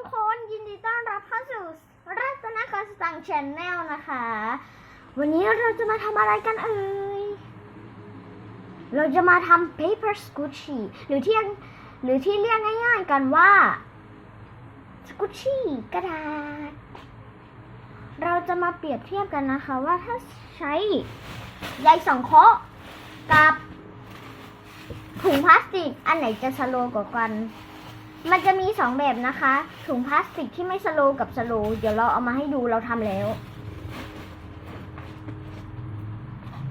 ทุกคนยินดีต้อนรับเข้าสู่รัตนกรสตังชนแนลนะคะ วันนี้เราจะมาทำอะไรกันเอ่ย เราจะมาทำ paper s c o o c h i หรือที่หรือที่เรียกง่ายๆกันว่า s c o o c h i กระดาษ เราจะมาเปรียบเทียบกันนะคะว่าถ้าใช้ใยสังเคราะห์กับถุงพลาสติกอันไหนจะสโลว์กว่ากัน มันจะมีสองแบบนะคะ ถุงพลาสติกที่ไม่สโลกับสโล เดี๋ยวเราเอามาให้ดูเราทำแล้ว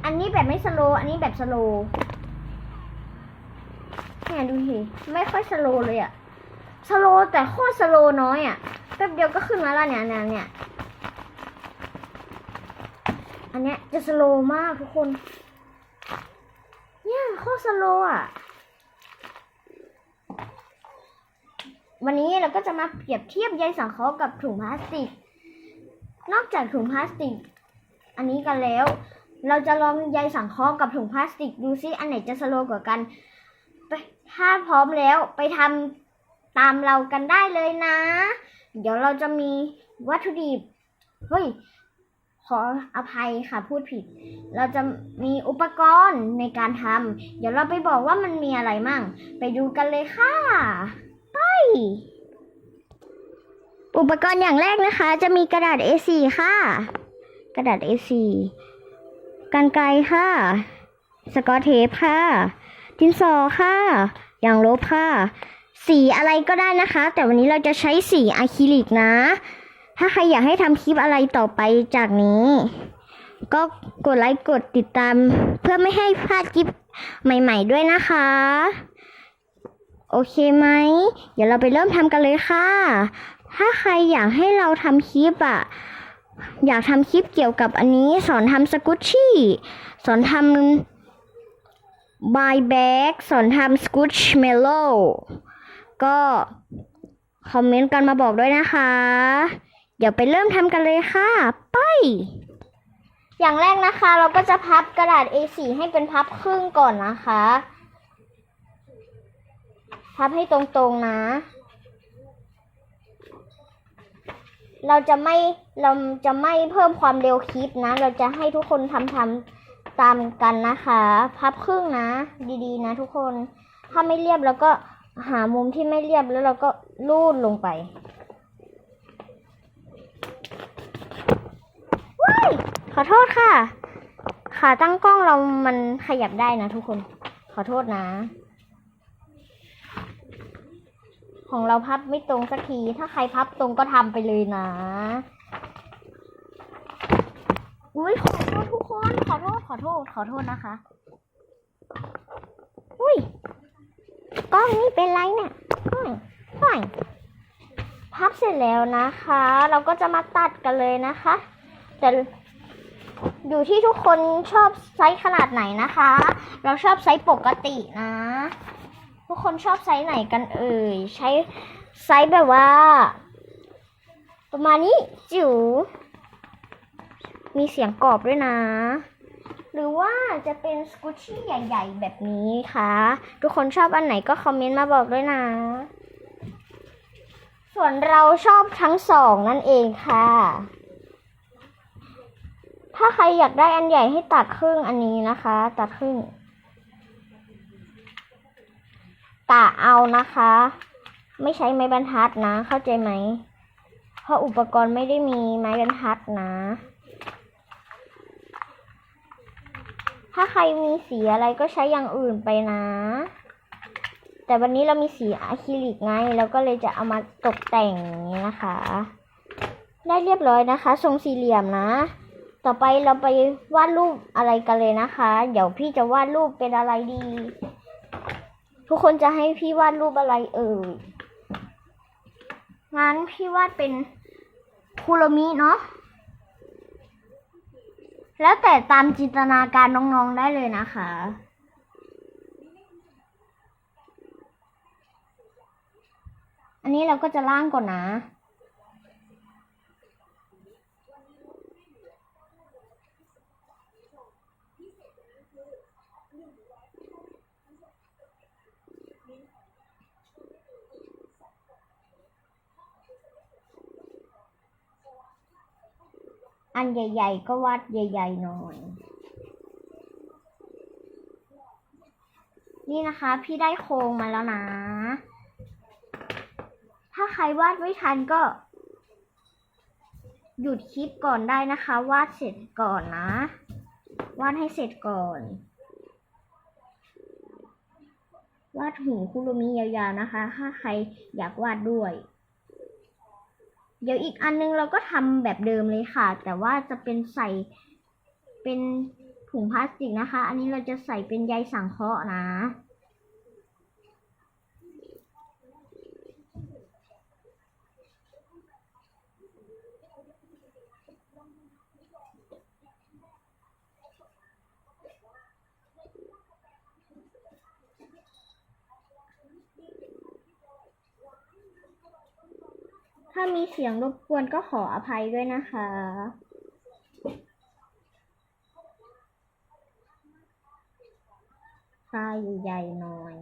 อันนี้แบบไม่สโล อันนี้แบบสโลเนี่ยดูสิไม่ค่อยสโลเลยอะสโลแต่โคตรสโลน้อยอะแป๊บเดียวก็ขึ้นมาแล้วเนี่ยเนี่ยเนี่ยอันเนี้ยจะสโลมากทุกคน เนี่ยโคตรสโลว์อะ วันนี้เราก็จะมาเปรียบเทียบใยสังเคราะห์กับถุงพลาสติก นอกจากถุงพลาสติก อันนี้กันแล้ว เราจะลองใยสังเคราะห์กับถุงพลาสติกดูซิอันไหนจะสโลกว่ากันถ้าพร้อมแล้วไปทำตามเรากันได้เลยนะ เดี๋ยวเราจะมีวัตถุดิบเฮ้ยขออภัยค่ะพูดผิด เราจะมีอุปกรณ์ในการทำ เดี๋ยวเราไปบอกว่ามันมีอะไรมั่ง ไปดูกันเลยค่ะ ไป อุปกรณ์อย่างแรกนะคะ จะมีกระดาษ A4 ค่ะ กระดาษ A4 กันไกรค่ะ สกอตเทปค่ะดินสอค่ะยางลบค่ะ สีอะไรก็ได้นะคะ แต่วันนี้เราจะใช้สีอะคริลิกนะ ถ้าใครอยากให้ทำคลิปอะไรต่อไปจากนี้ ก็กดไลค์กดติดตาม เพื่อไม่ให้พลาดคลิปใหม่ ๆ ด้วยนะคะ โอเคไหม เดี๋ยวเราไปเริ่มทำกันเลยค่ะ ถ้าใครอยากให้เราทำคลิปอะอยากทำคลิปเกี่ยวกับอันนี้ สอนทำสกุชชี่ สอนทำบายแบ็กสอนทำสกุชเมโลก็คอมเมนต์กันมาบอกด้วยนะคะ เดี๋ยวไปเริ่มทำกันเลยค่ะ ไป อย่างแรกนะคะ เราก็จะพับกระดาษ A4 ให้เป็นพับครึ่งก่อนนะคะ พับให้ตรงๆนะ เราจะไม่เราจะไม่เพิ่มความเร็วคลิปนะ เราจะให้ทุกคนทำทำตามกันนะคะ พับครึ่งนะ ดีๆ นะ ทุกคนถ้าไม่เรียบแล้วก็หามุมที่ไม่เรียบแล้วเราก็ลูดลงไปว้ายขอโทษค่ะ ขาตั้งกล้องเรามันขยับได้นะทุกคน ขอโทษนะ ของเราพับไม่ตรงสักที ถ้าใครพับตรงก็ทำไปเลยนะอุ้ยขอโทษทุกคน ขอโทษ ขอโทษ ขอโทษนะคะ อุ้ยกล้องนี่เป็นไรเนี่ยห้อยห้อยพับเสร็จแล้วนะคะ เราก็จะมาตัดกันเลยนะคะ แต่อยู่ที่ทุกคนชอบไซส์ขนาดไหนนะคะ เราชอบไซส์ปกตินะ ทุกคนชอบไซส์ไหนกันเอ่ย ใช้ไซส์แบบว่า ประมาณนี้จิ๋วมีเสียงกรอบด้วยนะ หรือว่าจะเป็นสกูชี่ใหญ่ ๆ แบบนี้ค่ะ ทุกคนชอบอันไหนก็คอมเมนต์มาบอกด้วยนะ ส่วนเราชอบทั้งสองนั่นเองค่ะ ถ้าใครอยากได้อันใหญ่ให้ตัดครึ่งอันนี้นะคะ ตัดครึ่ง กะเอานะคะ ไม่ใช้ไม้บรรทัดนะ เข้าใจไหม เพราะอุปกรณ์ไม่ได้มีไม้บรรทัดนะ ถ้าใครมีสีอะไรก็ใช้อย่างอื่นไปนะ แต่วันนี้เรามีสีอะคริลิกไงเราก็เลยจะเอามาตกแต่งอย่างนี้นะคะ ได้เรียบร้อยนะคะ ทรงสี่เหลี่ยมนะต่อไปเราไปวาดรูปอะไรกันเลยนะคะ เดี๋ยวพี่จะวาดรูปเป็นอะไรดี ทุกคนจะให้พี่วาดรูปอะไรเอ่ย งั้นพี่วาดเป็นคูรมิเนาะ แล้วแต่ตามจินตนาการน้องๆได้เลยนะคะ อันนี้เราก็จะล่างก่อนนะ อันใหญ่ ๆ ก็วาดใหญ่ ๆ หน่อย นี่นะคะ พี่ได้โครงมาแล้วนะ ถ้าใครวาดไม่ทันก็ หยุดคลิปก่อนได้นะคะ วาดเสร็จก่อนนะ วาดให้เสร็จก่อน วาดหูคุรุมิยาวๆนะคะ ถ้าใครอยากวาดด้วย เดี๋ยวอีกอันนึงเราก็ทำแบบเดิมเลยค่ะ แต่ว่าจะเป็นใส่เป็นถุงพลาสติกนะคะ อันนี้เราจะใส่เป็นใยสังเคราะห์นะ ถ้ามีเสียงรบกวนก็ขออภัยด้วยนะคะ ตาใหญ่ๆหน่อย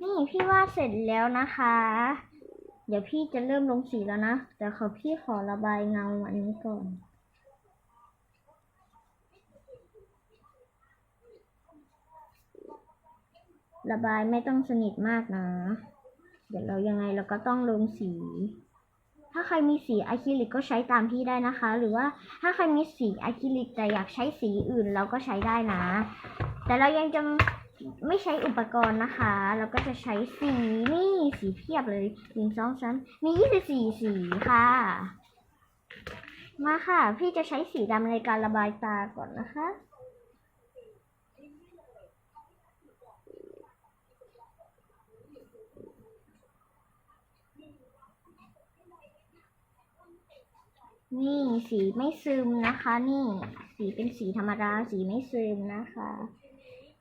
นี่พี่วาดเสร็จแล้วนะคะ เดี๋ยวพี่จะเริ่มลงสีแล้วนะ แต่ขอพี่ขอระบายเงาอันนี้ก่อน ระบายไม่ต้องสนิทมากนะ เดี๋ยวเรายังไงเราก็ต้องลงสี ถ้าใครมีสีอะคริลิกก็ใช้ตามพี่ได้นะคะ หรือว่าถ้าใครมีสีอะคริลิกแต่อยากใช้สีอื่นเราก็ใช้ได้นะ แต่เรายังจะไม่ใช้อุปกรณ์นะคะ เราก็จะใช้สีนี่สีเพียบเลยหนึ่งสองสามมียี่สิบสี่สีค่ะ มาค่ะ พี่จะใช้สีดำในการระบายตาก่อนนะคะ นี่สีไม่ซึมนะคะ นี่สีเป็นสีธรรมดาสีไม่ซึมนะคะ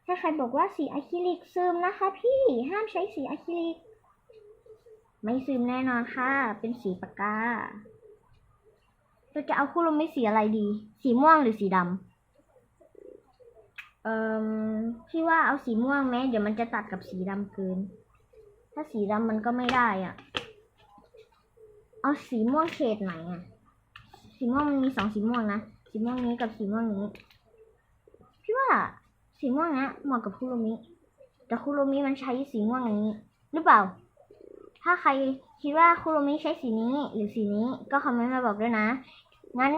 ถ้าใครบอกว่าสีอะคริลิกซึมนะคะ พี่ห้ามใช้สีอะคริลิก ไม่ซึมแน่นอนค่ะ เป็นสีปากกาเราจะเอาคู่ลมไม่สีอะไรดี สีม่วงหรือสีดำเอ่อพี่ว่าเอาสีม่วงไหมเดี๋ยวมันจะตัดกับสีดำเกิน ถ้าสีดำมันก็ไม่ได้อะเอาสีม่วงเฉดไหนอะ สีม่วงมันมีสองสีม่วงนะ สีม่วงนี้กับสีม่วงนี้ พี่ว่าสีม่วงนี้เหมาะกับคุโรมิ แต่คุโรมิมันใช้สีม่วงนี้ หรือเปล่า ถ้าใครคิดว่าคุโรมิใช้สีนี้หรือสีนี้ก็คอมเมนต์มาบอกด้วยนะ งั้น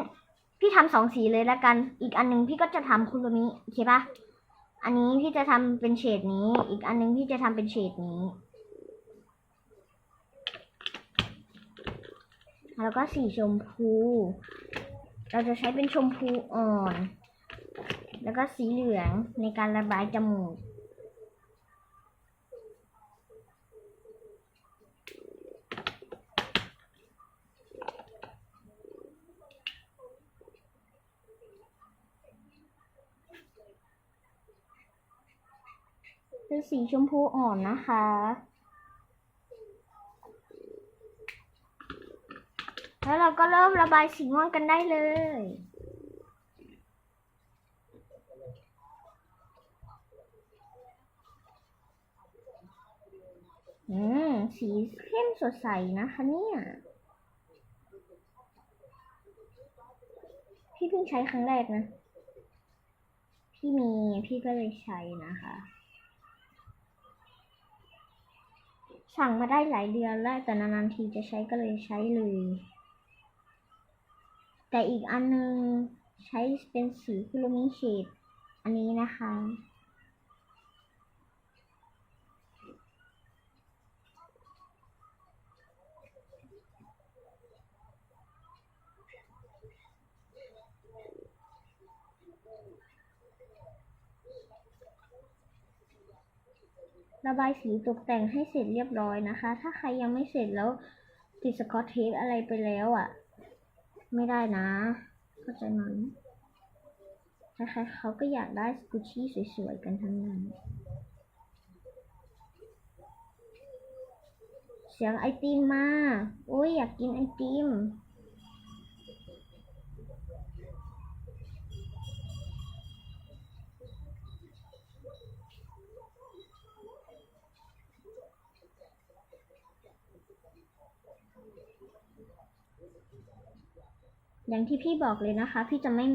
พี่ทำสองสีเลยแล้วกัน อีกอันหนึงพี่ก็จะทำคุโรมิโอเคปะอันนี้พี่จะทำเป็นเฉดนี้ อีกอันหนึงพี่จะทำเป็นเฉดนี้ แล้วก็สีชมพู เราจะใช้เป็นชมพูอ่อน แล้วก็สีเหลืองในการระบายจมูกเป็นสีชมพูอ่อนนะคะ แล้ว เราก็เริ่มระบายสีม่วงกันได้เลย อืม สีเข้มสดใสนะคะเนี่ยพี่เพิ่งใช้ครั้งแรกนะ พี่มีพี่ก็เลยใช้นะคะ สั่งมาได้หลายเดือนแล้วแต่นานๆทีจะใช้ก็เลยใช้เลย แต่อีกอันนึงใช้เป็นสีคุโรมิเชดอันนี้นะคะ ระบายสีตกแต่งให้เสร็จเรียบร้อยนะคะ ถ้าใครยังไม่เสร็จแล้วติดสกอตเทปอะไรไปแล้วอะ่ะ ไม่ได้นะ เข้าใจไหมใครๆเขาก็อยากได้กุชชี่สวยๆ กันทั้งนั้น เสียงไอติมมาโอ้ยอยากกินไอติม อย่างที่พี่บอกเลยนะคะ พี่จะไม่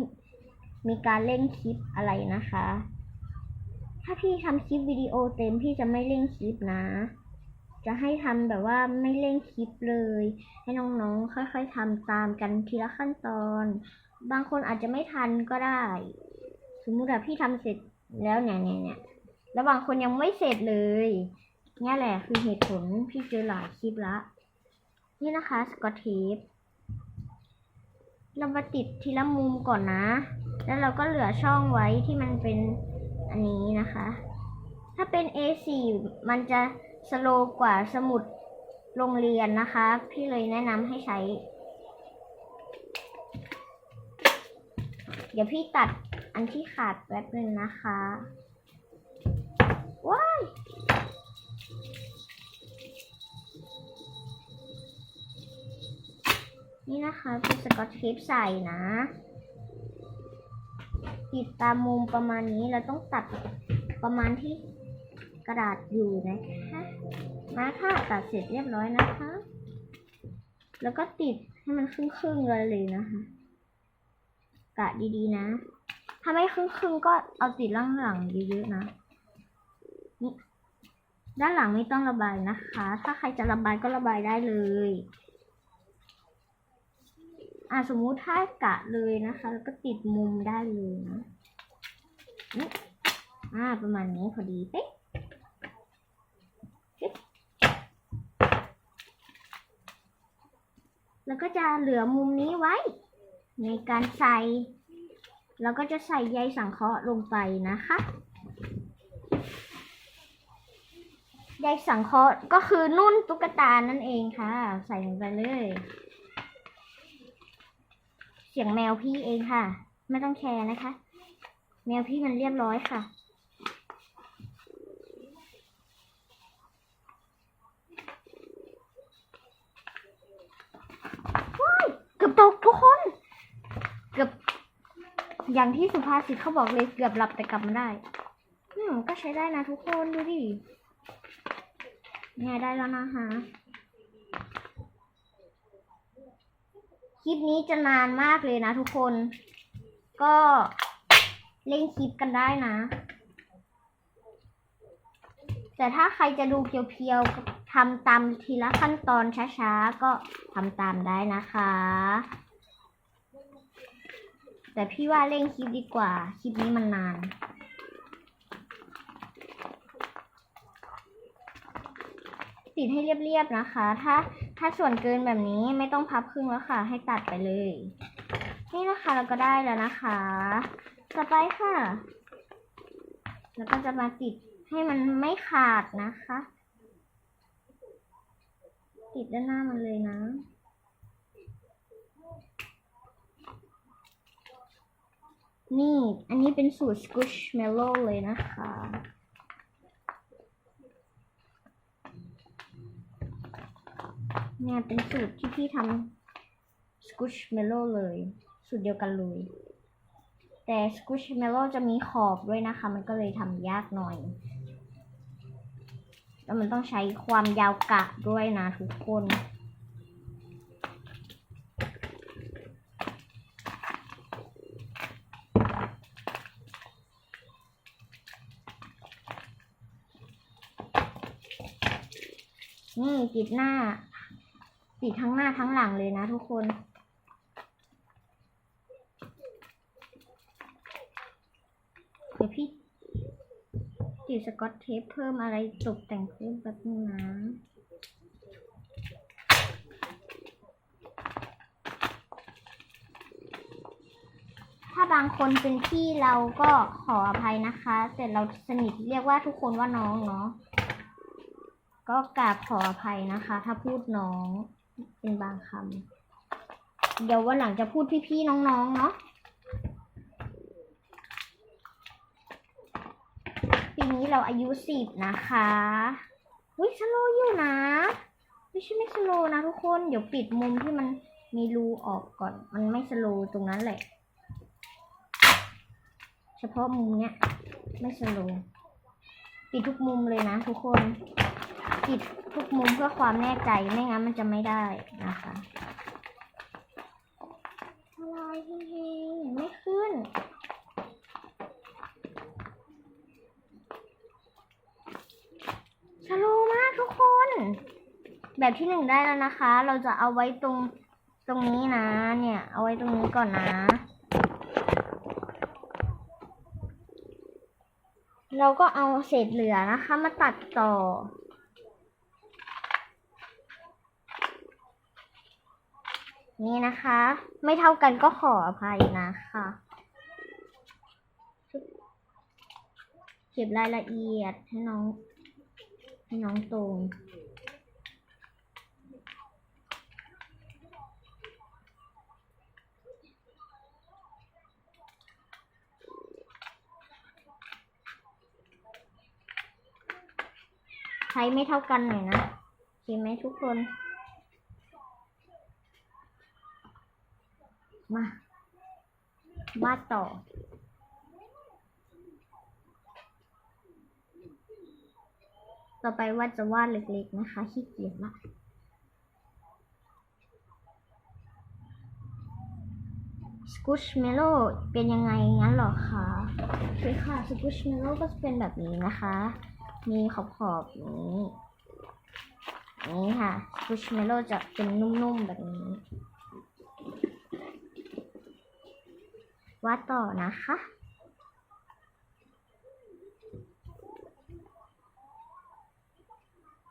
มีการเล่นคลิปอะไรนะคะ ถ้าพี่ทำคลิปวิดีโอเต็มพี่จะไม่เล่นคลิปนะ จะให้ทำแบบว่าไม่เล่นคลิปเลย ให้น้องๆค่อย ๆทำตามกันทีละขั้นตอน บางคนอาจจะไม่ทันก็ได้ สมมติว่าพี่ทำเสร็จแล้วเนี่ยเนี่ยเนี่ยแล้วบางคนยังไม่เสร็จเลยเนี่ยแหละคือเหตุผลพี่เจอหลายคลิปละนี่นะคะสกอตเทป เรามาติดทีละมุมก่อนนะ แล้วเราก็เหลือช่องไว้ที่มันเป็นอันนี้นะคะ ถ้าเป็น A4 มันจะสโลว์กว่าสมุดโรงเรียนนะคะ พี่เลยแนะนำให้ใช้ เดี๋ยวพี่ตัดอันที่ขาดแป๊บนึงนะคะ ว้าย นี่นะคะเป็นสกอตเทปใส่นะ ติดตามมุมประมาณนี้เราต้องตัดประมาณที่กระดาษอยู่นะคะมาค่ะตัดเสร็จเรียบร้อยนะคะ แล้วก็ติดให้มันครึ่งๆเลยเลยนะคะกะดีๆนะ ถ้าไม่ครึ่งๆก็เอาติดล่างหลังเยอะๆนะนี่ด้านหลังไม่ต้องระบายนะคะ ถ้าใครจะระบายก็ระบายได้เลย อะสมมุติถ้ากะเลยนะคะ แล้วก็ติดมุมได้เลยนะนี่อ่าประมาณนี้พอดีเป๊ะแล้วก็จะเหลือมุมนี้ไว้ ในการใส่แล้วก็จะใส่ใยสังเคราะห์ลงไปนะคะใยสังเคราะห์ก็คือนุ่นตุ๊กตานั่นเองค่ะ ใส่ลงไปเลย สียงแมวพี่เองค่ะ ไม่ต้องแคร์นะคะ แมวพี่มันเรียบร้อยค่ะ ว้ายเกือบตกทุกคน เกือบ อย่างที่สุภาษิตเขาบอกเลยเกือบหลับแต่กลับมาได้ อืมก็ใช้ได้นะทุกคนดูดิเนี่ยได้แล้วนะคะ คลิปนี้จะนานมากเลยนะทุกคน ก็เล่นคลิปกันได้นะ แต่ถ้าใครจะดูเพียวๆทำตามทีละขั้นตอนช้าๆ ก็ทำตามได้นะคะ แต่พี่ว่าเล่นคลิปดีกว่า คลิปนี้มันนานติดให้เรียบๆนะคะ ถ้า ถ้าส่วนเกินแบบนี้ไม่ต้องพับครึ่งแล้วค่ะ ให้ตัดไปเลย นี่นะคะเราก็ได้แล้วนะคะ ต่อไปค่ะ แล้วก็จะมาติดให้มันไม่ขาดนะคะ ติดด้านหน้ามันเลยนะนี่ อันนี้เป็นสูตร Squishmallow เลยนะคะ เนี่ยเป็นสูตรที่พี่ทำ Squishmallow เลย สูตรเดียวกันเลย แต่ Squishmallow จะมีขอบด้วยนะคะ มันก็เลยทำยากหน่อย แล้วมันต้องใช้ความยาวกะด้วยนะทุกคนนี่ติดหน้า ติดทั้งหน้าทั้งหลังเลยนะทุกคนเดี๋ยวพี่ติดสกอตเทปเพิ่มอะไรตกแต่งเพิ่มแป๊บนึงนะถ้าบางคนเป็นพี่เราก็ขออภัยนะคะ แต่เราสนิทเรียกว่าทุกคนว่าน้องเนาะก็กราบขออภัยนะคะ ถ้าพูดน้อง เป็นบางคำเดี๋ยววันหลังจะพูดพี่ๆน้องๆเนาะปีนี้เราอายุสิบนะคะวิสโลอยู่นะไม่ใช่ไม่สโลนะทุกคน เดี๋ยวปิดมุมที่มันมีรูออกก่อน มันไม่สโลตรงนั้นแหละ เฉพาะมุมเนี้ย ไม่สโลปิดทุกมุมเลยนะทุกคน ปิด ทุกมุมเพื่อความแน่ใจไม่งั้นมันจะไม่ได้นะคะอะไรเฮงๆไม่ขึ้นสโลมากทุกคน แบบที่หนึ่งได้แล้วนะคะ เราจะเอาไว้ตรงตรงนี้นะ เนี่ย เอาไว้ตรงนี้ก่อนนะ เราก็เอาเศษเหลือนะคะ มาตัดต่อ นี่นะคะ ไม่เท่ากันก็ขออภัยนะคะเก็บรายละเอียดให้น้อง ให้น้องตรงใช้ไม่เท่ากันหน่อยนะโอเคไหมทุกคน มา วาดต่อ ต่อไปว่าจะวาดเล็กๆนะคะขี้เกียจละสกูชเมโลเป็นยังไงงั้นหรอคะโอเคค่ะสกูชเมโลก็จะเป็นแบบนี้นะคะ มีขอบขอบนี้นี่ค่ะสกูชเมโลจะเป็นนุ่มๆแบบนี้ วาดต่อนะคะ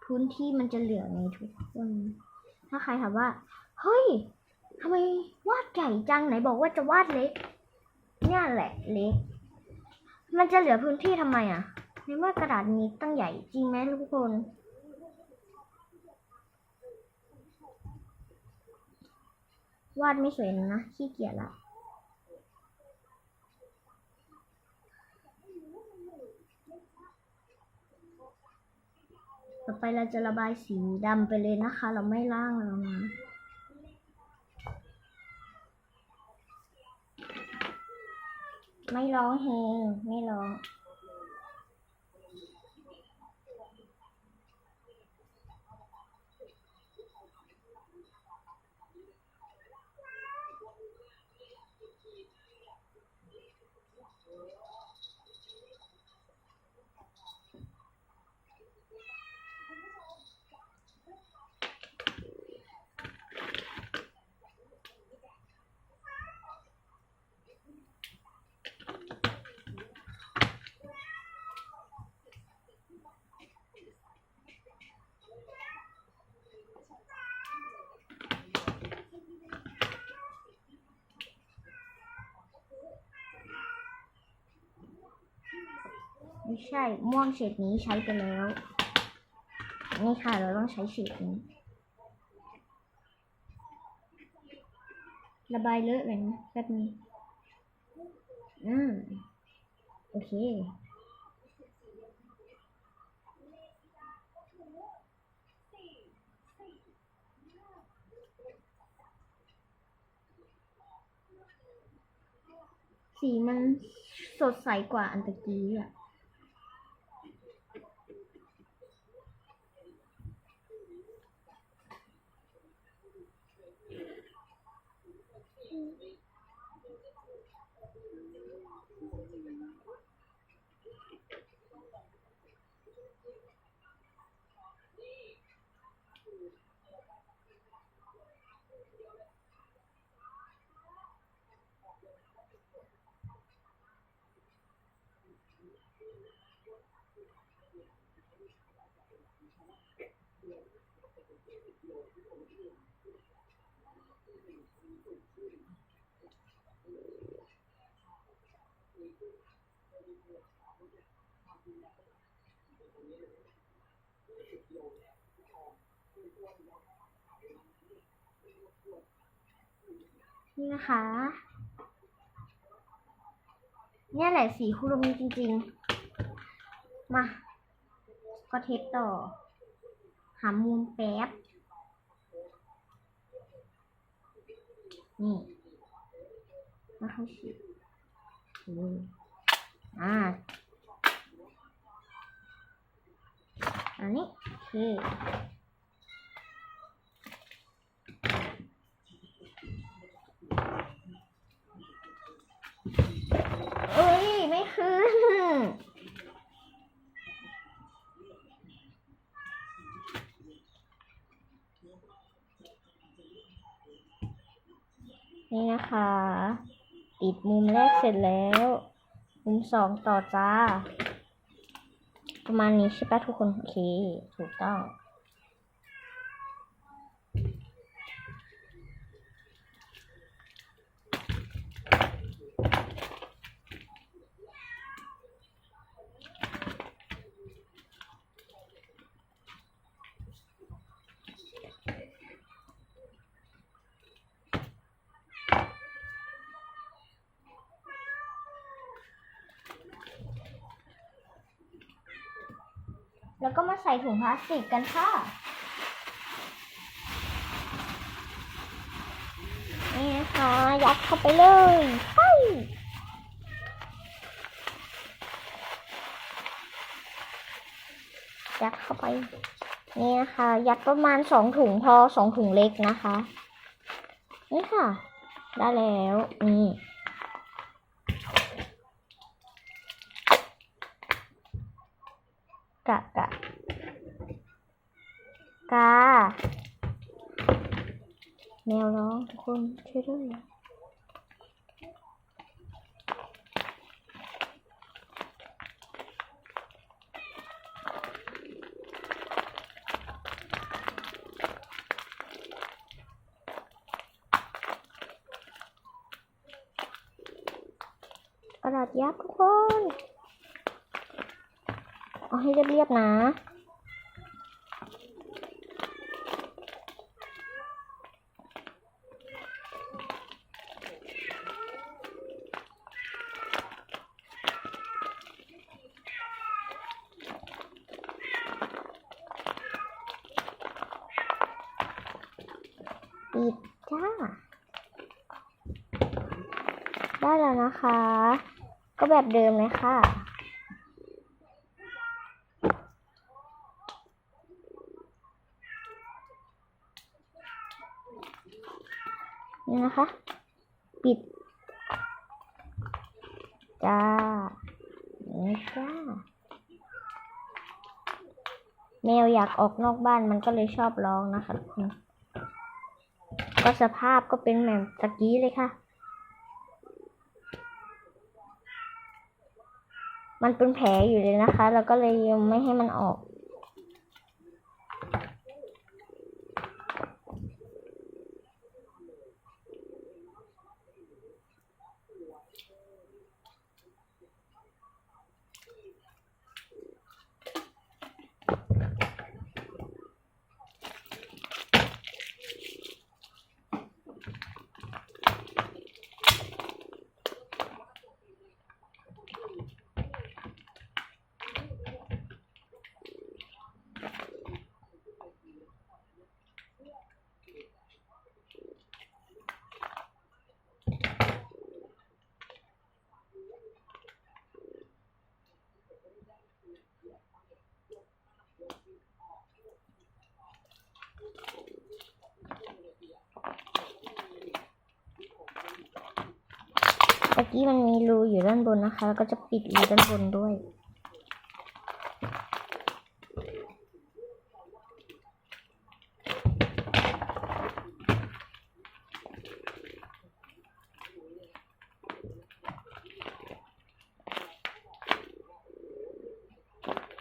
พื้นที่มันจะเหลือไงทุกคน ถ้าใครถามว่า เฮ้ยทำไมวาดใหญ่จังไหนบอกว่าจะวาดเล็ก เนี่ยแหละเล็ก มันจะเหลือพื้นที่ทำไมอะ ในเมื่อกระดาษนี้ตั้งใหญ่จริงไหมทุกคน วาดไม่สวยนะขี้เกียจละ ต่อไปเราจะระบายสีดำไปเลยนะคะ เราไม่ล่างแล้วนะไม่ร้องเฮงไม่ร้อง ไม่ใช่ม่วงเฉดนี้ใช้ไปแล้ว นี่ค่ะเราต้องใช้เฉดนี้ ระบายเลอะเลยนะแป๊บนี้อืมโอเคสีมันสดใสกว่าอันตะกี้อะ นี่นะคะ เนี่ยแหละสีคุโรมิจริง ๆ มา ก็เทปต่อามุมแป๊บ นี่แล้วเขาฉีดอืมอ่า อันนี้โอเค น นี่นะคะ ติดมุมแรกเสร็จแล้ว มุมสองต่อจ้า ประมาณนี้ใช่ปะทุกคน โอเค ถูกต้อง แล้วก็มาใส่ถุงพลาสติกกันค่ะ นี่นะคะยัดเข้าไปเลยใช่ยัดเข้าไป นี่นะคะ ยัดประมาณสองถุงพอสองถุงเล็กนะคะ นี่ค่ะ ได้แล้ว นี่ กะกะกาแมวร้องทุกคนช่วยด้วยกระดาษยับทุกคน เอาให้เรียบๆนะปิดจ้า ได้แล้วนะคะ ก็แบบเดิมเลยค่ะ นี่นะคะ ปิด จ้านี่จ้า แมวอยากออกนอกบ้านมันก็เลยชอบร้องนะคะทุกคน ก็สภาพก็เป็นแบบตะกี้เลยค่ะ มันเป็นแผลอยู่เลยนะคะ แล้วก็เลยยังไม่ให้มันออก ตะ กี้มันมีรูอยู่ด้านบนนะคะ แล้วก็จะปิดรูด้านบนด้วย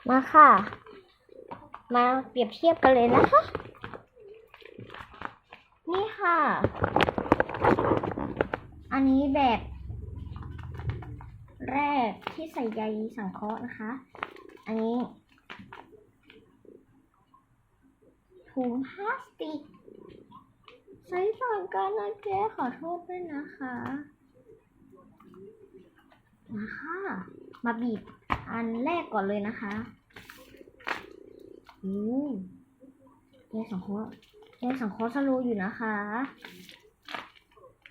มาค่ะ มาเปรียบเทียบกันเลยนะคะ นี่ค่ะ อันนี้แบบ แรกที่ใส่ใยสังเคราะห์นะคะ อันนี้ถุงพลาสติกใช้ต่างกันนะแกขอโทษด้วยนะคะมาค่ะมาบีบอันแรกก่อนเลยนะคะอู้ใยสังเคราะห์ใยสังเคราะห์สโลอยู่นะคะ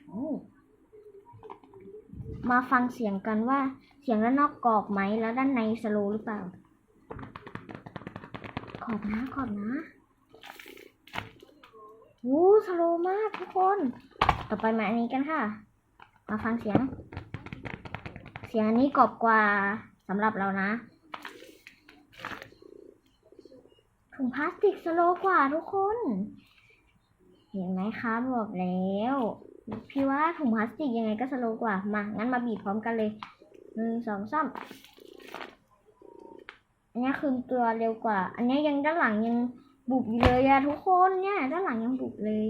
โอ้ มาฟังเสียงกันว่าเสียงด้านนอกกรอบไหมแล้วด้านในสโลหรือเปล่ากรอบนะกรอบนะวู้สโลมากทุกคน ต่อไปมาอันนี้กันค่ะ มาฟังเสียง เสียงอันนี้กรอบกว่าสำหรับเรานะถุงพลาสติกสโลกว่าทุกคน เห็นไหมคะบอกแล้ว พี่ว่าถุงพลาสติกยังไงก็สโลว์กว่า มา งั้นมาบีบพร้อมกันเลยหนึ่งสองสามอันนี้คืนตัวเร็วกว่า อันนี้ยังด้านหลังยังบุบอยู่เลยอะทุกคนเนี่ยด้านหลังยังบุบเลย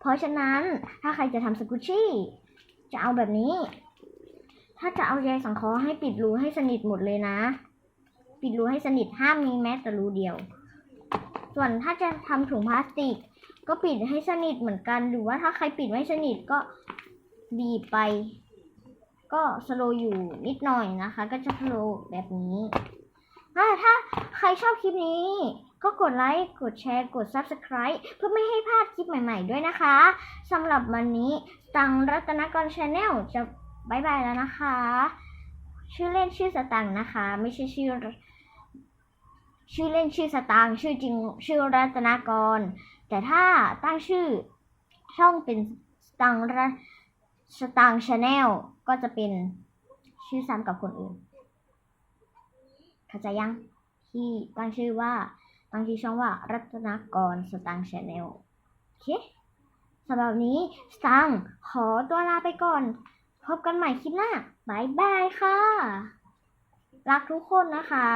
เพราะฉะนั้นถ้าใครจะทำสกุชชี่ จะเอาแบบนี้ ถ้าจะเอาใยสังเคราะห์ให้ปิดรูให้สนิทหมดเลยนะ ปิดรูให้สนิทห้ามมีแม้แต่รูเดียว ส่วนถ้าจะทำถุงพลาสติก ก็ปิดให้สนิทเหมือนกัน หรือว่าถ้าใครปิดไม่สนิทก็บีบไป ก็สโลอยู่นิดหน่อยนะคะ ก็จะสโลแบบนี้อ่าถ้าใครชอบคลิปนี้ ก็กดไลค์ กดแชร์ กด Subscribe เพื่อไม่ให้พลาดคลิปใหม่ๆด้วยนะคะสำหรับวันนี้ตังรัตนกรชาแนลจะบายบายแล้วนะคะ ชื่อเล่นชื่อสตังนะคะ ไม่ใช่ชื่อ ชื่อเล่นชื่อสตางชื่อจริงชื่อรัตนากร แต่ถ้าตั้งชื่อช่องเป็นสตังรัสตังชาแนลก็จะเป็นชื่อซ้ำกับคนอื่น เข้าใจยังที่ตั้งชื่อว่าตั้งชื่อช่องว่ารัตนกรสตังชาแนลโอเคสำหรับนี้สตังขอตัวลาไปก่อน พบกันใหม่คลิปหน้าบายบายค่ะ รักทุกคนนะคะ